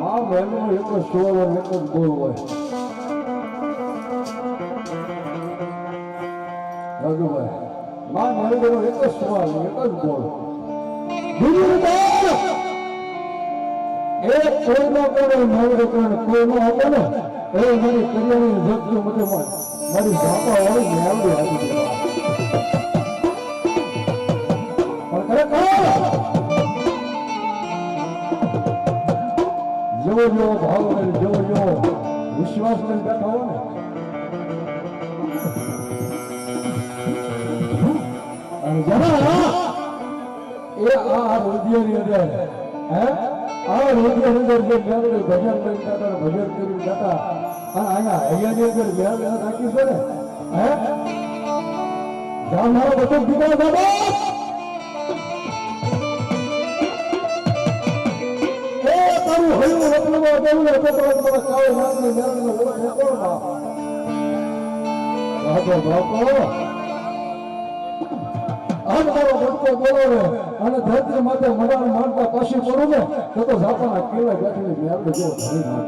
મા બહેનનો એક સ્વર હોય એક બોલ હોય રાજુભાઈ મા એક સ્વર એક જ ભૂમિનંદન એ કોઈનો કરે મારે કરે કોઈનો આપે ને એ મારી કરિયાની મારી બાપા ને જેવો જેવો વિશ્વાસ લઈને બેઠા ને. એ આ હૃદયની અંદર, હે? આ મેળવી ભજન કરી જતા ભજન કરીને જતા અને અહીંયા અહીંયાની અંદર રાખી છે ને, હે? જ્યાં મારો બધો બાબા! હયું રત્નમાં દેવું ને તો તો તમારા કાળો નાગની કોણમાં રાતો બાપ મારો ભક્તો બોલો રે અને ધરતી માથે મડાણ માનતા પાછી કરું ને તો તો ઝાપાના કિલ્લે બેઠેલી મેળવી જેવો ધરી ના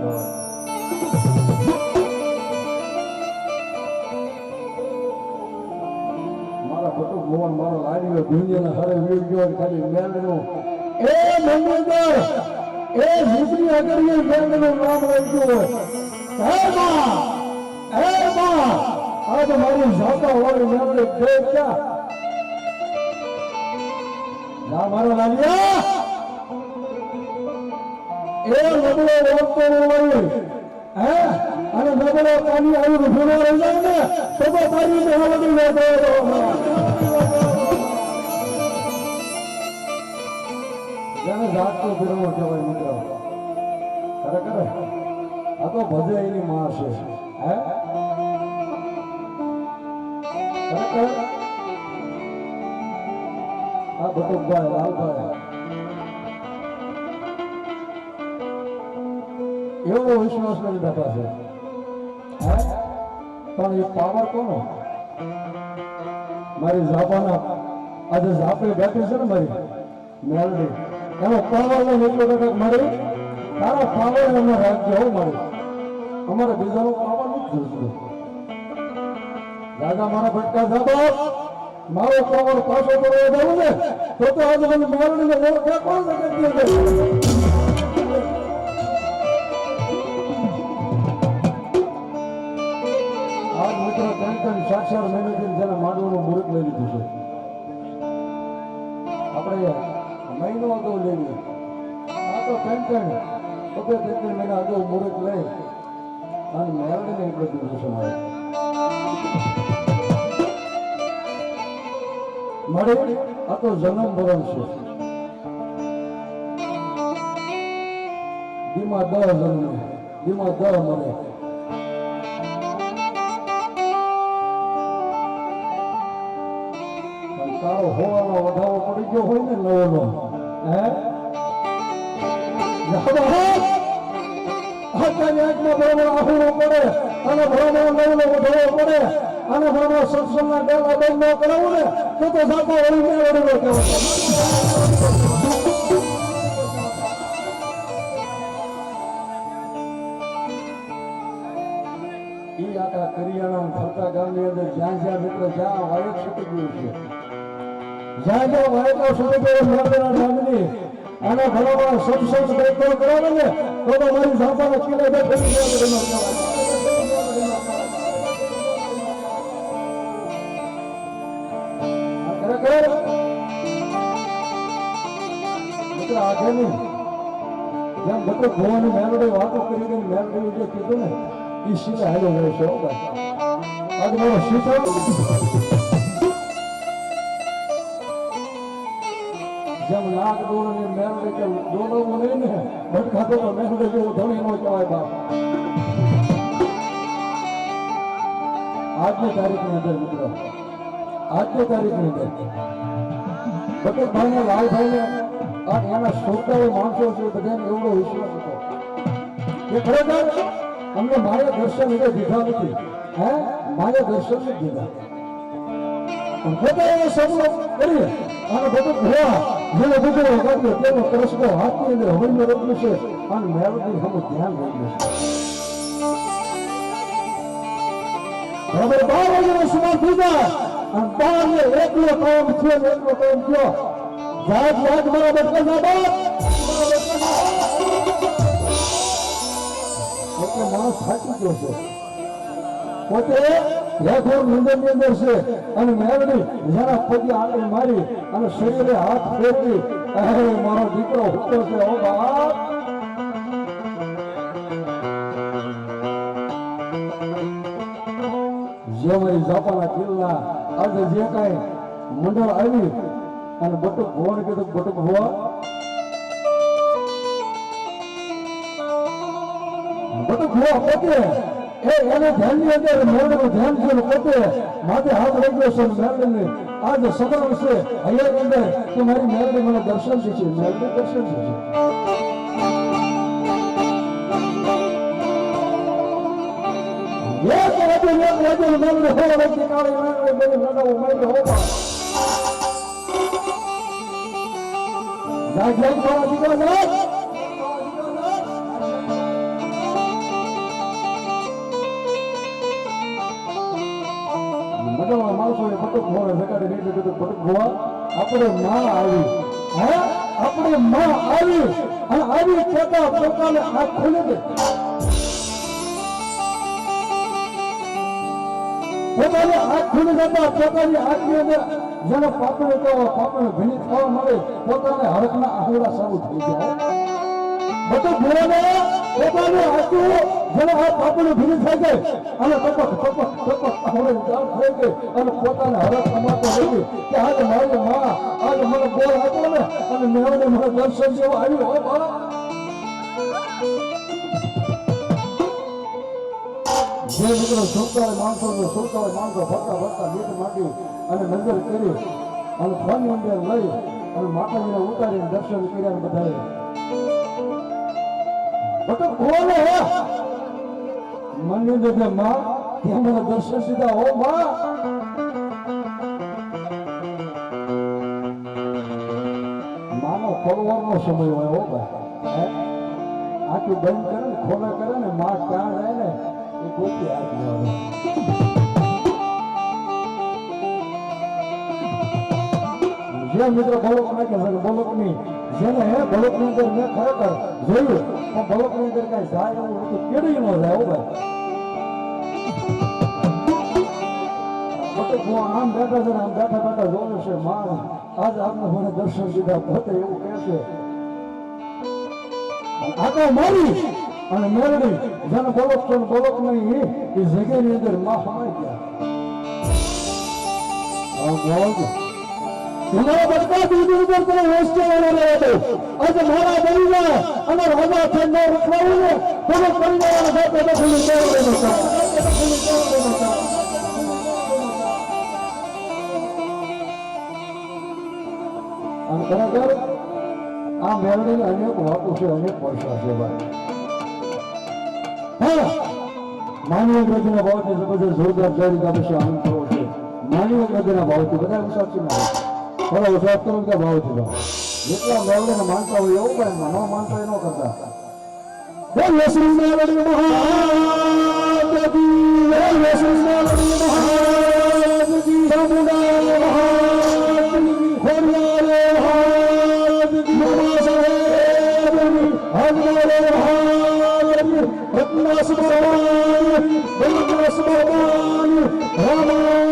મારા ભટુ ભુવન મારો લાડ્યો દુનિયાના હરે વીર ગયો ખાલી મેં એ મંગળદર એ ઝૂંપડી આગળ મેળનું નામ રાખ્યું હે માં હે માં, આજ મારી જાતા હોય મેળને દે ક્યાં? ના, મારો લાગ્યા એ નબળો ઓળખતો હોય હે? અને નબળો પાણી આવ્યું ભૂલો રહી જાય ને, તો તો તારી ને હવડી ન જાત તો ફેરવો કહેવાય આ તો ભજે એની માં છે. એવો વિશ્વાસ નથી બેઠા છે. હે? પણ એ પાવર કોનો? મારી ઝાપાના. આજે ઝાપે બેઠી છે ને મારી. મેલડી. એનો પાવર લઈને એટલો કટક મારી. તારા પાવર એમને રાજ્ય હો મારી. અમારે બીજાનું પાવર જ જોઈતું રાજા મારા ભટકા દાદા, મારો પાવર પાછો કરવા જવું ને, તો તો આજે મને મેલડીને ઓળખે કોણ શકે ત્રણ સાક્ષર મહિનાથી જેને માંડવાનું મુહૂર્ત લઈ લીધું છે. આપણે મહિનો અગાઉ લેવી આ તો ત્રણ બબે ત્રણ ત્રણ મહિના અગાઉ મુહૂર્ત લઈ. અને મેરડીને એટલો દિવસો સમાય. મળે? આ તો જન્મ મરણ છે. દીમાં દહ જન્મે. દીમાં દહ મળે. તારો હોવાનો વધારો પડી ગયો હોય ને નવોનો હે? અત્યારે આંખમાં બરોબર આહુડો પડે અને બરોબર નવનો વધાવો પડે અને બરોબર સત્સંગના ડેલા બંધ ન કરાવું ને તો તો સાપા વળી ને વળેલો કહેવાય ઈ આખા કરિયાણા ફરતા ગામની અંદર જ્યાં જ્યાં મિત્ર જ્યાં વાયક છૂટી ગયું છે. જ્યાં જ્યાં વાયકો છૂટી ગયો ગામની અને બરોબર સત્સંગ બેઠો કરાવે ને, તો તો મારી કિલ્લે બેઠેલી મેળવેલો આ ખરેખર મિત્ર આગળની જેમ વાતો કરી ગઈ મેલડી જે કીધું ને એ સીધા હાલો રહેશે છે આજ મારો સીધો જેમ નાગ દોર ને મેલડી કે દોડવું નહીં ને. ભટકાતો તો મેલડી જેવું ધણી નો કહેવાય બાપ. આજની તારીખની અંદર મિત્રો. આજની તારીખની અંદર. બટુકભાઈ ને લાલભાઈ ને અને એના શ્રોતાઓ, માણસો છે, બધાને એવડો વિશ્વાસ હતો. કે ખરેખર અમને મારે દર્શન એટલે દીધા નથી. હે? મારે દર્શન નથી દીધા. ભગવાન પોતે એ સબલો કરીએ. અને ભુવા જેનો દીકરો કાઢ્યો તેનો પ્રશ્ન હાથની અંદર હવનમાં રોકલું છે અને મેળવતી હમ ધ્યાન રાખ્યું છે હવે બાર વાગ્યાનો સુમાર થઈ જાય અને બાર ને એકલો કામ થયો એકલો કામ થયો. જાત જાત બટકા ના બાપ એટલે માણસ થાકી ગયો છે. પોતે રેખોર નિંદરની અંદર છે. અને મેળવી જરા પગે આગળ મારી અને શરીરે હાથ ફેરવી. અરે, મારો દીકરો હુતો છે, ઓ બાપ. જે જાપાના કિલ્લા, આજે જે કઈ મંડળ આવી અને બટુક ભવન કીધું બટુક ભુવા બટુક ભુવા પોતે એ એને ધ્યાનની અંદર મેળવનું ધ્યાન છે હાથ રાખ્યો આજે સગવડ છે, હૈયાની અંદર છે મેળવી દીકરા બટુક ભોળે જગાડી દીધું કીધું બટુક ભોળા આપણે માં આવી. હે? આપણે માં આવી. અને આવી કહેતા પોતાને આંખ ખોલી દે પોતાની આંખ ખુલી જતા પોતાની આંખની અંદર જેને પાપને તો પાપને ભીની થવા મળે, પોતાને હરકના આહુડા શરૂ થઈ જાય બધું ભૂલોને પોતાની આંખો જેને આ પાપને ભીની થઈ ગઈ. અને ટપક ટપક ટપક આહુડે જામ થઈ ગઈ. અને પોતાને હરક કમાતો રહી કે આજે મારી માં, આજે મને બોલ આપ્યો ને, અને મેળવીને મને દર્શન જેવું આવ્યું. હો બા જે મિત્રો સુરતાળે માણસો ને સુરતાળે માણસો ફરતા ફરતા ગીત માંડી અને નજર કરી અને ફોન મંદિર લઈ અને માતાજીને ઉતારીને દર્શન કર્યા ને હે. બંધ કરે ને, ખોલા કરે ને, માં ક્યાં જાય ને જે મિત્રો બલોક નાખે છે બલોકની જેને હે બલોકની અંદર મેં ખરેખર જોયું, પણ બલોકની અંદર કઈ જાય એવું હતું કેડી ન જાય હો ભાઈ? બટુક હું આમ બેઠા છે ને આમ બેઠા બેઠા જોયું છે માં આજ આપને મને દર્શન દીધા પોતે એવું કહે છે. આકા મારી અને મેલડી જેને બોલોક છો ને બોલોક નહીં, એ જગ્યાની અંદરમાં સમાઈ ગયા. બોલો બધા બીજી ઉપર તમે હોસ્ટેલ વાળા હતો આજે મારા પરિવાર અને રાજા થઈને રખડાવીને તમે પરિવાર સાથે બધું કરી છો. દેજો છો. અને ખરેખર આ મેળવીને અનેક વાતો છે છે માનવ ગ્રંથના ભાવથી જબરદસ્ત જોરદાર વિશે આનંદ કરવો છે. માનવ ગ્રંથના ભાવથી બધા સાચી ના? થોડો વિશ્વાસ કરો કે ભાવ છે. જેટલા મેળવીને માનતા હોય એવું કઈ ન માનતા હોય ન કરતા. ભગવાન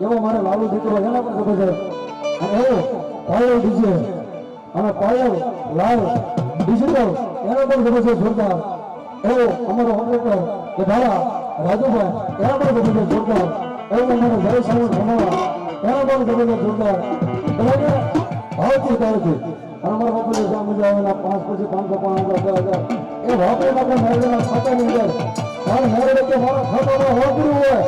એવો મારે લાલુ દીકરો એના પણ જબરદસ્ત અને એવો પાયો ડીજે અને પાયો લાલ ડિજિટલ એનો પણ જબરદસ્ત જોરદાર. એવો અમારો ઓપરેટર કે ભાડા રાજુભાઈ એના પણ ગમે જોરદાર. એવો અમારો જય ભણવા એના પણ ગમે જોરદાર. બરાબર ભાવથી છે અને અમારા બાપુને જ્યાં મજા આવે એના પાંચ પછી પાંચસો પાંચ હજાર હજાર એ વાપરે બાપુ મેળવેલા ખાતાની અંદર. તારે મેળવે તો મારા ખાતામાં હોય.